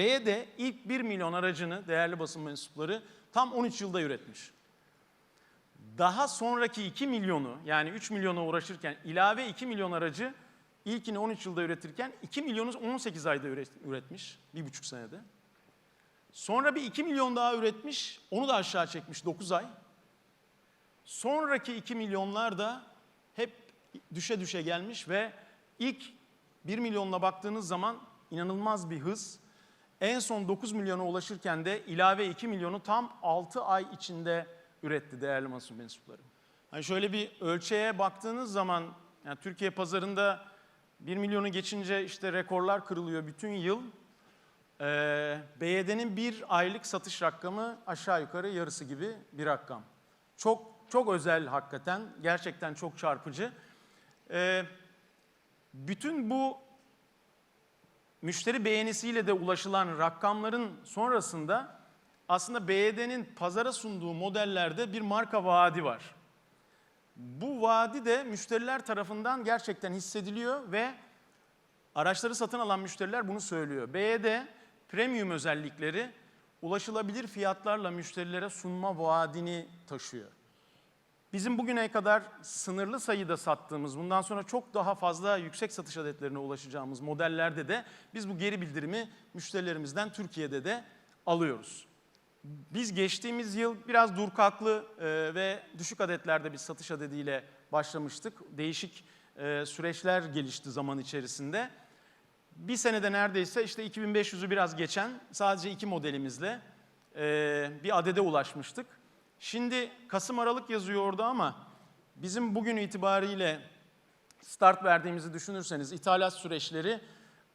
BYD ilk 1 milyon aracını değerli basın mensupları tam 13 yılda üretmiş. Daha sonraki 2 milyonu yani 3 milyona uğraşırken ilave 2 milyon aracı ilkini 13 yılda üretirken 2 milyonu 18 ayda üret- üretmiş. Bir buçuk senede. Sonra bir 2 milyon daha üretmiş. Onu da aşağı çekmiş 9 ay. Sonraki 2 milyonlar da hep düşe düşe gelmiş ve ilk 1 milyonla baktığınız zaman inanılmaz bir hız. En son 9 milyona ulaşırken de ilave 2 milyonu tam 6 ay içinde üretti değerli basın mensupları. Hani şöyle bir ölçeğe baktığınız zaman yani Türkiye pazarında 1 milyonu geçince işte rekorlar kırılıyor bütün yıl. Ee, BYD'nin bir aylık satış rakamı aşağı yukarı yarısı gibi bir rakam. Çok çok özel hakikaten, gerçekten çok çarpıcı. Ee, bütün bu müşteri beğenisiyle de ulaşılan rakamların sonrasında aslında BYD'nin pazara sunduğu modellerde bir marka vaadi var. Bu vaadi de müşteriler tarafından gerçekten hissediliyor ve araçları satın alan müşteriler bunu söylüyor. BYD premium özellikleri ulaşılabilir fiyatlarla müşterilere sunma vaadini taşıyor. Bizim bugüne kadar sınırlı sayıda sattığımız, bundan sonra çok daha fazla yüksek satış adetlerine ulaşacağımız modellerde de biz bu geri bildirimi müşterilerimizden Türkiye'de de alıyoruz. Biz geçtiğimiz yıl biraz durkaklı e, ve düşük adetlerde bir satış adediyle başlamıştık. Değişik e, süreçler gelişti zaman içerisinde. Bir senede neredeyse işte 2500'ü biraz geçen sadece iki modelimizle e, bir adede ulaşmıştık. Şimdi Kasım Aralık yazıyor orada ama bizim bugün itibariyle start verdiğimizi düşünürseniz ithalat süreçleri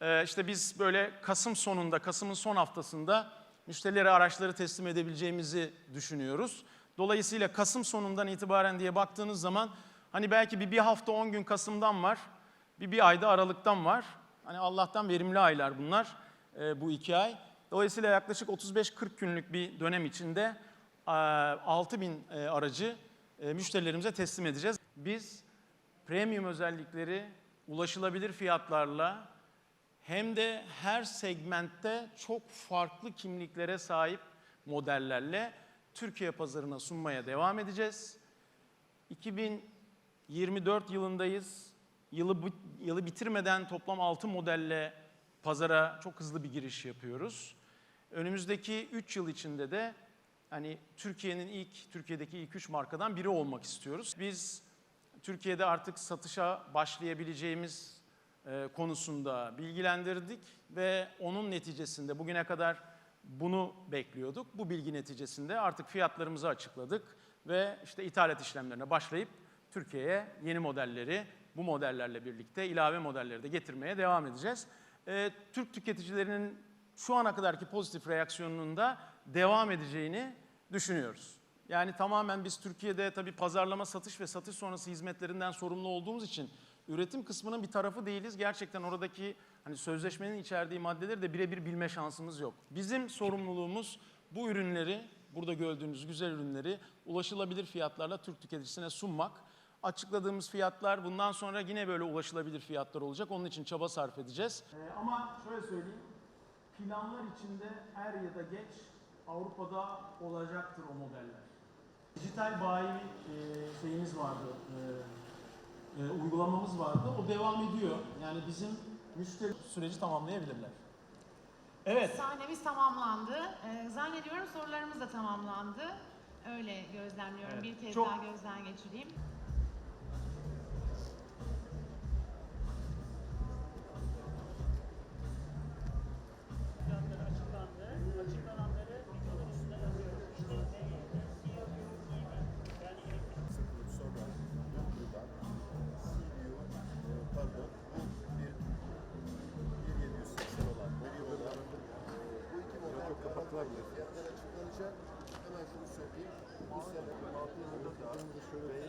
e, işte biz böyle Kasım sonunda, Kasım'ın son haftasında müşterilere araçları teslim edebileceğimizi düşünüyoruz. Dolayısıyla Kasım sonundan itibaren diye baktığınız zaman hani belki bir, bir hafta 10 gün Kasım'dan var, bir, bir ayda Aralık'tan var. Hani Allah'tan verimli aylar bunlar e, bu iki ay. Dolayısıyla yaklaşık 35-40 günlük bir dönem içinde 6 bin e, aracı e, müşterilerimize teslim edeceğiz. Biz premium özellikleri ulaşılabilir fiyatlarla hem de her segmentte çok farklı kimliklere sahip modellerle Türkiye pazarına sunmaya devam edeceğiz. 2024 yılındayız. Yılı, yılı bitirmeden toplam 6 modelle pazara çok hızlı bir giriş yapıyoruz. Önümüzdeki 3 yıl içinde de hani Türkiye'nin ilk Türkiye'deki ilk 3 markadan biri olmak istiyoruz. Biz Türkiye'de artık satışa başlayabileceğimiz e, konusunda bilgilendirdik ve onun neticesinde bugüne kadar bunu bekliyorduk. Bu bilgi neticesinde artık fiyatlarımızı açıkladık ve işte ithalat işlemlerine başlayıp Türkiye'ye yeni modelleri bu modellerle birlikte ilave modelleri de getirmeye devam edeceğiz. E, Türk tüketicilerinin şu ana kadarki pozitif reaksiyonunun da devam edeceğini düşünüyoruz. Yani tamamen biz Türkiye'de tabii pazarlama, satış ve satış sonrası hizmetlerinden sorumlu olduğumuz için üretim kısmının bir tarafı değiliz. Gerçekten oradaki hani sözleşmenin içerdiği maddeleri de birebir bilme şansımız yok. Bizim sorumluluğumuz bu ürünleri, burada gördüğünüz güzel ürünleri ulaşılabilir fiyatlarla Türk tüketicisine sunmak. Açıkladığımız fiyatlar bundan sonra yine böyle ulaşılabilir fiyatlar olacak. Onun için çaba sarf edeceğiz. ama şöyle söyleyeyim, planlar içinde er ya da geç Avrupa'da olacaktır o modeller. Dijital bayi e, şeyimiz vardı, e, e, uygulamamız vardı. O devam ediyor. Yani bizim müşteri süreci tamamlayabilirler. Evet. Sahnemiz tamamlandı. Ee, zannediyorum sorularımız da tamamlandı. Öyle gözlemliyorum. Evet. Bir kez Çok- daha gözden geçireyim. bu sene 6 yılda da